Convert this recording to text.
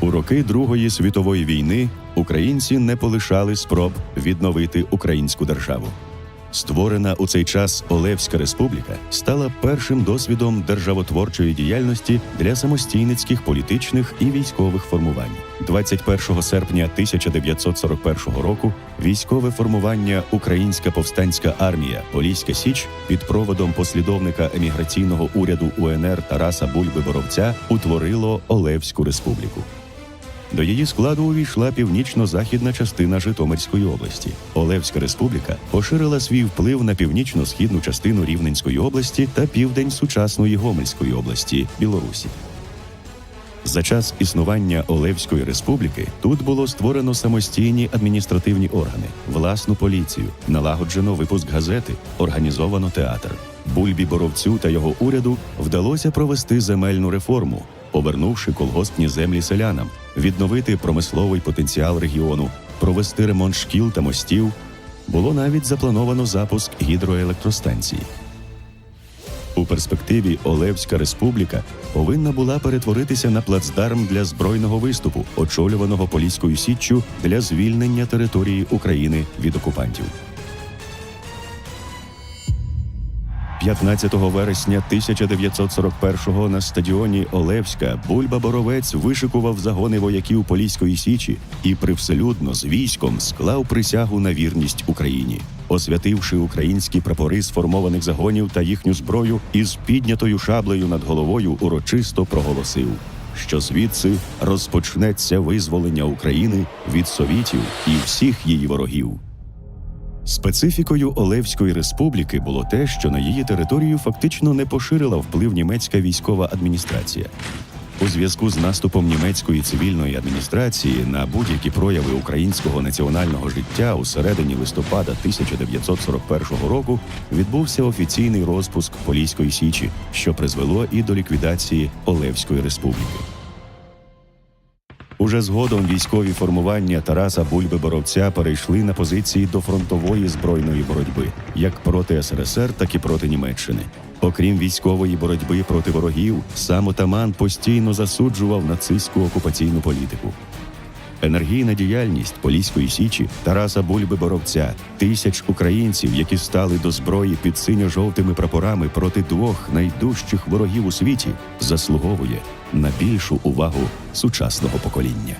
У роки Другої світової війни українці не полишали спроб відновити українську державу. Створена у цей час Олевська республіка стала першим досвідом державотворчої діяльності для самостійницьких політичних і військових формувань. 21 серпня 1941 року військове формування Українська повстанська армія Поліська Січ під проводом послідовника еміграційного уряду УНР Тараса Бульби Боровця утворило Олевську республіку. До її складу увійшла північно-західна частина Житомирської області. Олевська республіка поширила свій вплив на північно-східну частину Рівненської області та південь сучасної Гомельської області Білорусі. За час існування Олевської республіки тут було створено самостійні адміністративні органи, власну поліцію, налагоджено випуск газети, організовано театр. Бульбі Боровцю та його уряду вдалося провести земельну реформу, повернувши колгоспні землі селянам, відновити промисловий потенціал регіону, провести ремонт шкіл та мостів. Було навіть заплановано запуск гідроелектростанції. У перспективі Олевська республіка повинна була перетворитися на плацдарм для збройного виступу, очолюваного Поліською січчю для звільнення території України від окупантів. 15 вересня 1941-го на стадіоні Олевська Бульба Боровець вишикував загони вояків Поліської січі і привселюдно з військом склав присягу на вірність Україні, освятивши українські прапори сформованих загонів та їхню зброю із піднятою шаблею над головою урочисто проголосив. Що звідси розпочнеться визволення України від совітів і всіх її ворогів. Специфікою Олевської республіки було те, що на її територію фактично не поширила вплив німецька військова адміністрація. У зв'язку з наступом німецької цивільної адміністрації на будь-які прояви українського національного життя у середині листопада 1941 року відбувся офіційний розпуск Поліської січі, що призвело і до ліквідації Олевської республіки. Уже згодом військові формування Тараса Бульби Боровця перейшли на позиції до фронтової збройної боротьби, як проти СРСР, так і проти Німеччини. Окрім військової боротьби проти ворогів, сам отаман постійно засуджував нацистську окупаційну політику. Енергійна діяльність Поліської січі Тараса Бульби Боровця, тисяч українців, які стали до зброї під синьо-жовтими прапорами проти двох найдужчих ворогів у світі, заслуговує на більшу увагу сучасного покоління.